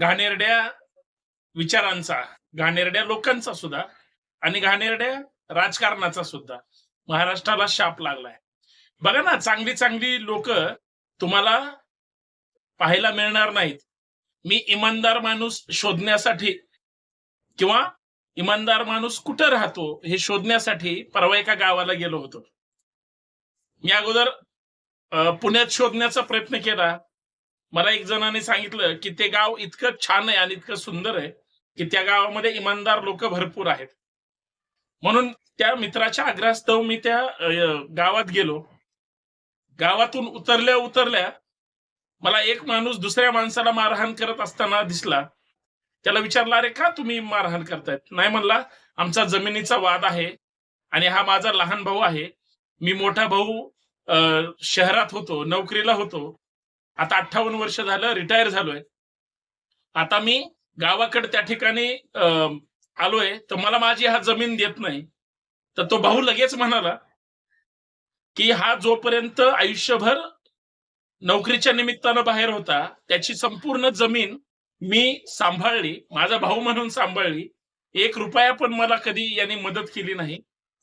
घाणेरड्या विचारांचा घाणेरड्या लोकांचा सुद्धा आणि घाणेरड्या राजकारणाचा सुद्धा महाराष्ट्राला शाप लागलाय. बघा ना चांगली चांगली लोक तुम्हाला पाहायला मिळणार नाहीत. मी इमानदार माणूस शोधण्यासाठी किंवा इमानदार माणूस कुठं राहतो हे शोधण्यासाठी परवा एका गावाला गेलो होतो. मी अगोदर पुण्यात शोधण्याचा प्रयत्न केला. मला एक जणाने सांगितलं की ते गाव इतकं छान आहे आणि इतकं सुंदर आहे की त्या गावामध्ये इमानदार लोक भरपूर आहेत. म्हणून त्या मित्राच्या आग्रहास्तव मी त्या गावात गेलो. गावातून उतरल्या उतरल्या मला एक माणूस दुसऱ्या माणसाला मारहाण करत असताना दिसला. त्याला विचारला अरे का तुम्ही मारहाण करतायत? नाही म्हणला आमचा जमिनीचा वाद आहे आणि हा माझा लहान भाऊ आहे. मी मोठा भाऊ शहरात होतो नोकरीला होतो. आता अठ्ठावन्न वर्ष झालं रिटायर झालोय. आता मी गावाकडे त्या ठिकाणी आलोय तर मला माझी हा जमीन देत नाही. तर तो भाऊ लगेच म्हणाला की हा जोपर्यंत आयुष्यभर नोकरीच्या निमित्तानं बाहेर होता त्याची संपूर्ण जमीन मी सांभाळली माझा भाऊ म्हणून सांभाळली. एक रुपया पण मला कधी यांनी मदत केली नाही.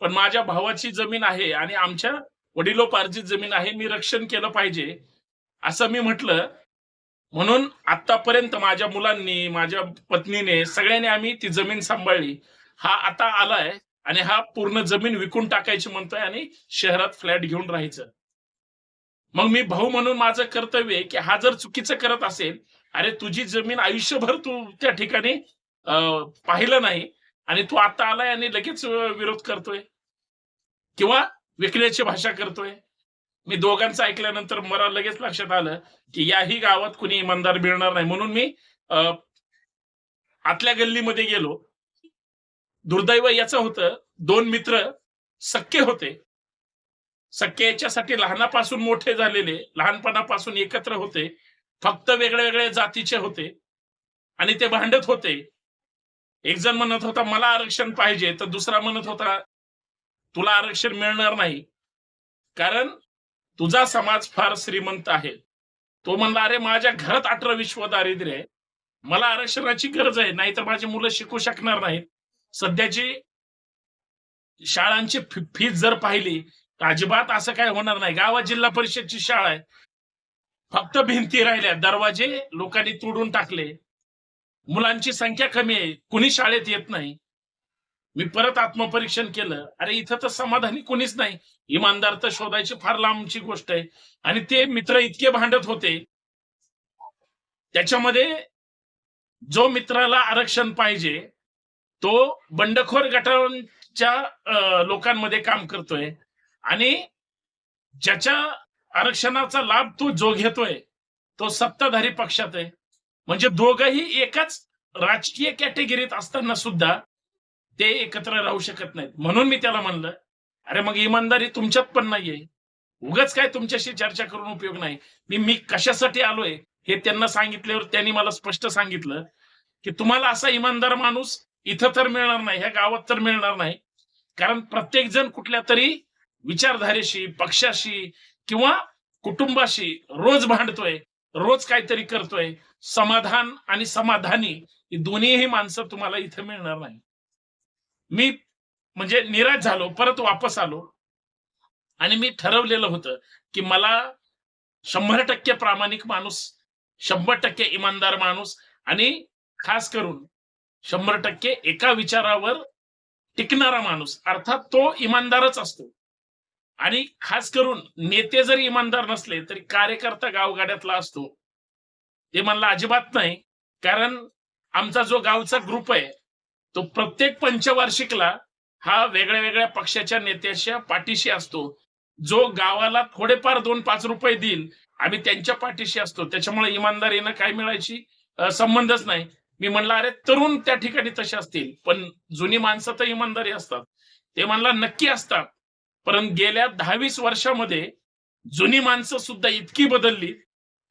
पण माझ्या भावाची जमीन आहे आणि आमच्या वडिलोपार्जित जमीन आहे मी रक्षण केलं पाहिजे. असं मी म्हटलं. म्हणून आतापर्यंत माझ्या मुलांनी माझ्या पत्नीने सगळ्यांनी आम्ही ती जमीन सांभाळली. हा आता आलाय आणि हा पूर्ण जमीन विकून टाकायची म्हणतोय आणि शहरात फ्लॅट घेऊन राहायचं. मग मी भाऊ म्हणून माझं कर्तव्य आहे की हा जर चुकीचं करत असेल अरे तुझी जमीन आयुष्यभर तू त्या ठिकाणी पाहिलं नाही आणि तू आता आलाय आणि लगेच विरोध करतोय किंवा विकण्याची भाषा करतोय. मी दोघांचं ऐकल्यानंतर मला लगेच लक्षात आलं की याही गावात कुणी इमानदार मिळणार नाही. म्हणून मी अं, आतल्या गल्लीमध्ये गेलो. दुर्दैव याचं होतं दोन मित्र सक्के होते. सक्के याच्यासाठी लहानापासून मोठे झालेले लहानपणापासून एकत्र होते. फक्त वेगळ्या वेगळ्या जातीचे होते. आणि ते भांडत होते. एक जण म्हणत होता मला आरक्षण पाहिजे. तर दुसरा म्हणत होता तुला आरक्षण मिळणार नाही. कारण तुझा समाज फार श्रीमंत आहे. तो म्हणला अरे माझ्या घरात अठरा विश्व दारिद्र्य आहे. मला आरक्षणाची गरज आहे नाहीतर माझी मुलं शिकू शकणार नाहीत. सध्याची शाळांची फी- फीज जर पाहिली तर अजिबात असं काय होणार नाही. गावात जिल्हा परिषदची शाळा आहे. फक्त भिंती राहिल्या दरवाजे लोकांनी तोडून टाकले. मुलांची संख्या कमी आहे. कुणी शाळेत येत नाही. मी परत आत्मपरीक्षण केलं. अरे इथं तर समाधानी कोणीच नाही. इमानदार तर शोधायची फार लांबची गोष्ट आहे. आणि ते मित्र इतके भांडत होते. त्याच्यामध्ये जो मित्राला आरक्षण पाहिजे तो बंडखोर गटांच्या लोकांमध्ये काम करतोय. आणि ज्याच्या आरक्षणाचा लाभ तो जो घेतोय तो सत्ताधारी पक्षात आहे. म्हणजे दोघही एकाच राजकीय कॅटेगरीत असताना सुद्धा ते एकत्र राहू शकत नाहीत. म्हणून मी त्याला म्हणलं अरे मग इमानदारी तुमच्यात पण नाहीये. उगाच काय तुमच्याशी चर्चा करून उपयोग नाही. मी मी कशासाठी आलोय हे त्यांना सांगितल्यावर त्यांनी मला स्पष्ट सांगितलं की तुम्हाला असा इमानदार माणूस इथं तर मिळणार नाही ह्या गावात तर मिळणार नाही. कारण प्रत्येक जण कुठल्या तरी विचारधारेशी पक्षाशी किंवा कुटुंबाशी रोज भांडतोय रोज काहीतरी करतोय. समाधान आणि समाधानी ही दोन्हीही माणसं तुम्हाला इथं मिळणार नाही. मी म्हणजे निराश झालो परत वापस आलो. आणि मी ठरवलेलं होतं की मला शंभर टक्के प्रामाणिक माणूस शंभर टक्के इमानदार माणूस आणि खास करून शंभर टक्के एका विचारावर टिकणारा माणूस अर्थात तो इमानदारच असतो. आणि खास करून नेते जरी इमानदार नसले तरी कार्यकर्ता गावगाड्यातला असतो. ते म्हणला अजिबात नाही कारण आमचा जो गावचा ग्रुप आहे तो प्रत्येक पंचवार्षिकला हा वेगळ्या वेगळ्या पक्षाच्या नेत्याच्या पाठीशी असतो. जो गावाला थोडेफार दोन पाच रुपये देईल आम्ही त्यांच्या पाठीशी असतो. त्याच्यामुळे इमानदारीनं काय मिळायची संबंधच नाही. मी म्हणलं अरे तरुण त्या ठिकाणी तसे असतील. पण जुनी माणसं तर इमानदारी असतात. ते म्हणला नक्की असतात. परंतु गेल्या दहावीस वर्षामध्ये जुनी माणसं सुद्धा इतकी बदलली.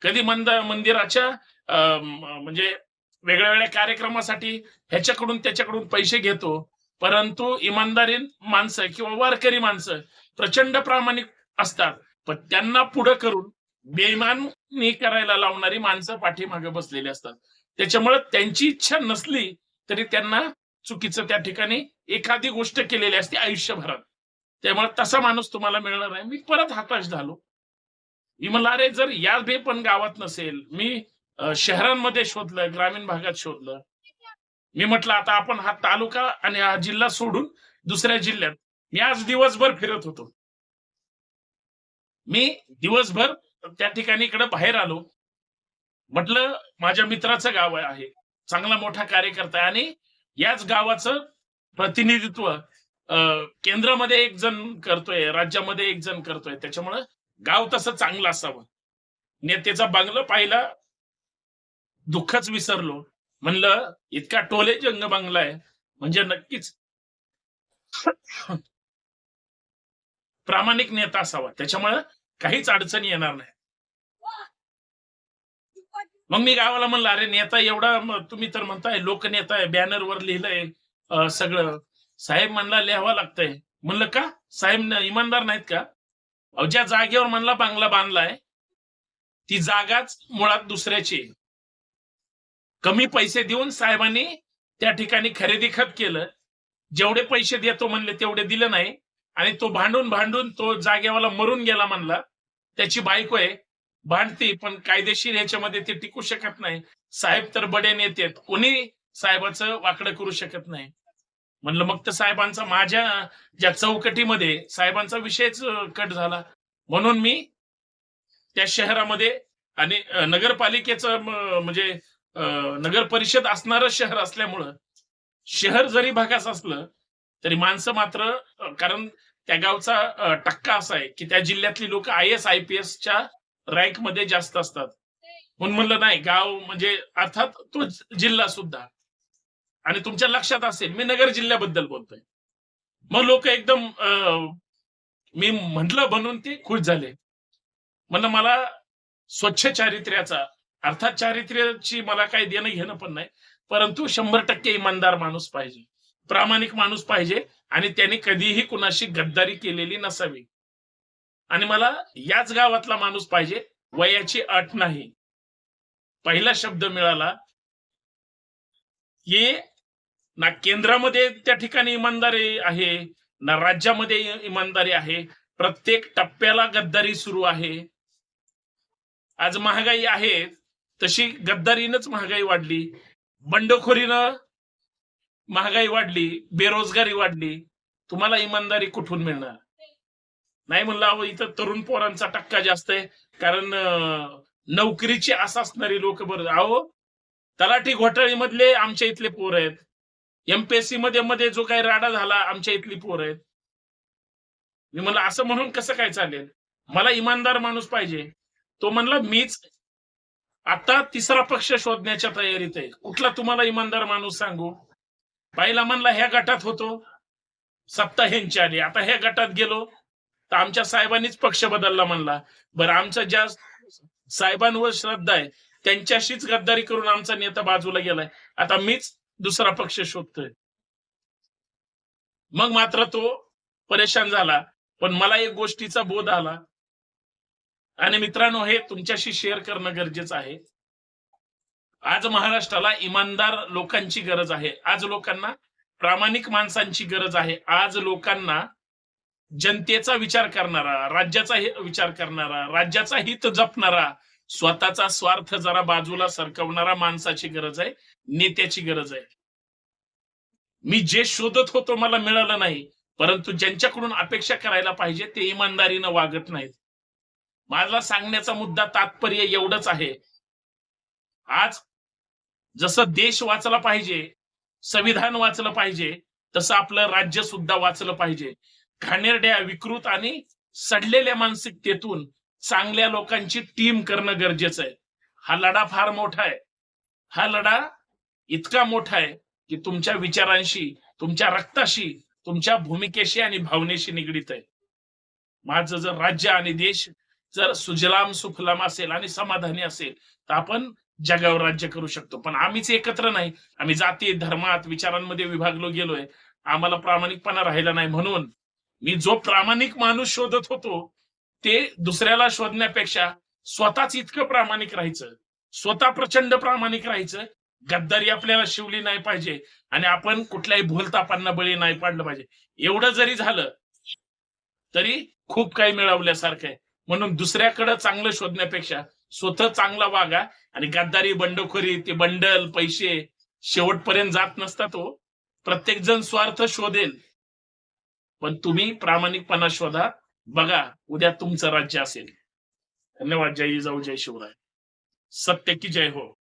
कधी मंद मंदिराच्या अं, म्हणजे वेगळ्या वेगळ्या कार्यक्रमासाठी ह्याच्याकडून त्याच्याकडून पैसे घेतो. परंतु इमानदारी माणसं किंवा वारकरी माणसं प्रचंड प्रामाणिक असतात. पण त्यांना पुढं करून बेमाननी करायला लावणारी माणसं पाठीमागे बसलेली असतात. त्याच्यामुळे त्यांची इच्छा नसली तरी त्यांना चुकीचं त्या ठिकाणी एखादी गोष्ट केलेली असते आयुष्यभरात. त्यामुळे तसा माणूस तुम्हाला मिळणार नाही मी परत हताश झालो. मी म्हणलं अरे जर या बे पण गावात नसेल मी शहरांमध्ये शोधलं ग्रामीण भागात शोधलं. मी म्हटलं आता आपण हा तालुका आणि हा जिल्हा सोडून दुसऱ्या जिल्ह्यात. मी आज दिवसभर फिरत होतो. मी दिवसभर त्या ठिकाणी इकडे बाहेर आलो. म्हटलं माझ्या मित्राचं गाव आहे. चांगला मोठा कार्यकर्ता आहे. आणि याच गावाचं प्रतिनिधित्व केंद्रामध्ये एक जण करतोय राज्यामध्ये एक जण करतोय. त्याच्यामुळं गाव तसं चांगलं असावं. नेत्याचा बांगलं पाहिला दुःखच विसरलो. म्हणलं इतका टोले जंग बांगला आहे म्हणजे नक्कीच प्रामाणिक नेता असावा. त्याच्यामुळे काहीच अडचणी येणार नाही. मग मी गावाला म्हणलं अरे नेता एवढा तुम्ही तर म्हणताय लोकनेता आहे बॅनरवर लिहिलंय सगळं. साहेब म्हणला लिहावं लागतंय. म्हणलं का? साहेब इमानदार नाहीत का? ज्या जागेवर म्हणला बांगला बांधलाय ती जागाच मुळात दुसऱ्याची कमी पैसे देऊन साहेबांनी त्या ठिकाणी खरेदी खत केलं. जेवढे पैसे देतो म्हणले तेवढे दिले नाही. आणि तो भांडून भांडून तो जागेवाला मरून गेला म्हणला. त्याची बायको आहे भांडती पण कायदेशीर ह्याच्यामध्ये ते टिकू शकत नाही. साहेब तर बडे नेते आहेत. कोणी साहेबाचं वाकडं करू शकत नाही. म्हणलं मग तर साहेबांचा माझ्या ज्या चौकटीमध्ये साहेबांचा विषयच कट झाला. म्हणून मी त्या शहरामध्ये आणि नगरपालिकेचं म्हणजे नगर परिषद असणारं शहर असल्यामुळं शहर जरी भागास असलं तरी माणसं मात्र कारण त्या गावचा टक्का असा आहे की त्या जिल्ह्यातली लोक आय एस आय पी एसच्या रँकमध्ये जास्त असतात. म्हणून म्हणलं नाही गाव म्हणजे अर्थात तो जिल्हा सुद्धा. आणि तुमच्या लक्षात असेल मी नगर जिल्ह्याबद्दल बोलतोय. मग लोक एकदम अं, मी म्हटलं बनून ते खुश झाले. म्हणलं मला स्वच्छ चारित्र्याचा अर्थात चारित्र्याची मला काही देणं घेणं पण नाही परंतु शंभर टक्के इमानदार माणूस पाहिजे. प्रामाणिक माणूस पाहिजे आणि त्याने कधीही कुणाशी गद्दारी केलेली नसावी. आणि मला याच गावातला माणूस पाहिजे वयाची अट नाही. पहिला शब्द मिळाला ये ना केंद्रामध्ये त्या ठिकाणी इमानदारी आहे ना राज्यामध्ये इमानदारी आहे प्रत्येक टप्प्याला गद्दारी सुरू आहे. आज महागाई आहे तशी गद्दारीनंच महागाई वाढली. बंडखोरीनं महागाई वाढली बेरोजगारी वाढली. तुम्हाला इमानदारी कुठून मिळणार? नाही म्हणलं अहो इथं तरुण पोरांचा टक्का जास्त आहे. कारण नोकरीची आस असणारी लोक बरं अहो तलाठी घोटाळीमधले आमच्या इथले पोर आहेत. एमपीएससी मध्ये मध्ये जो काही राडा झाला आमच्या इथली पोर आहेत. मी म्हणलं असं म्हणून कसं काय चालेल? मला इमानदार माणूस पाहिजे. तो म्हणला मीच आता तिसरा पक्ष शोधण्याच्या तयारीत आहे. कुठला तुम्हाला इमानदार माणूस सांगू? पहिला म्हणला ह्या गटात होतो. सत्ता ह्यांच्या आली. आता ह्या गटात गेलो. तर आमच्या साहेबांनीच पक्ष बदलला म्हणला. बरं आमचा ज्या साहेबांवर श्रद्धा आहे त्यांच्याशीच गद्दारी करून आमचा नेता बाजूला गेलाय. आता मीच दुसरा पक्ष शोधतोय. मग मात्र तो परेशान झाला. पण मला एक गोष्टीचा बोध आला. आणि मित्रांनो हे तुमच्याशी शेअर करणं गरजेचं आहे. आज महाराष्ट्राला इमानदार लोकांची गरज आहे. आज लोकांना प्रामाणिक माणसांची गरज आहे. आज लोकांना जनतेचा विचार करणारा राज्याचा विचार करणारा राज्याचा हित जपणारा स्वतःचा स्वार्थ जरा बाजूला सरकवणारा माणसाची गरज आहे नेत्याची गरज आहे. मी जे शोधत होतो मला मिळालं नाही परंतु ज्यांच्याकडून अपेक्षा करायला पाहिजे ते इमानदारीनं वागत नाहीत. माझा सांगण्याचा मुद्दा तात्पर्य एवढंच आहे. आज जसं देश वाचला पाहिजे संविधान वाचलं पाहिजे तसं आपलं राज्य सुद्धा वाचलं पाहिजे. घाणेरड्या विकृत आणि सडलेल्या मानसिकतेतून चांगल्या लोकांची टीम करणं गरजेचं आहे. हा लढा फार मोठा आहे. हा लढा इतका मोठा आहे की तुमच्या विचारांशी तुमच्या रक्ताशी तुमच्या भूमिकेशी आणि भावनेशी निगडीत आहे. माझं जर राज्य आणि देश जर सुजलाम सुफलाम असेल आणि समाधानी असेल तर आपण जगावर राज्य करू शकतो. पण आम्हीच एकत्र नाही. आम्ही जाती धर्मात विचारांमध्ये विभागलो गेलोय. आम्हाला प्रामाणिकपणा राहिला नाही. म्हणून मी जो प्रामाणिक माणूस शोधत होतो ते दुसऱ्याला शोधण्यापेक्षा स्वतःच इतकं प्रामाणिक राहायचं. स्वतः प्रचंड प्रामाणिक राहायचं. गद्दारी आपल्याला शिवली नाही पाहिजे. आणि आपण कुठल्याही भूलतापांना बळी नाही पाडलं पाहिजे. एवढं जरी झालं तरी खूप काही मिळवल्यासारखं आहे. म्हणून दुसऱ्याकडे चांगलं शोधण्यापेक्षा स्वतः चांगला वागा आणि गद्दारी बंडखोरी ते बंडल पैसे शेवटपर्यंत जात नसतात हो. तो प्रत्येक जण स्वार्थ शोधेल. पण तुम्ही प्रामाणिकपणा शोधा. बघा उद्या तुमचं राज्य असेल. धन्यवाद. जय जाऊ जय शिवराय. सत्य की जय हो.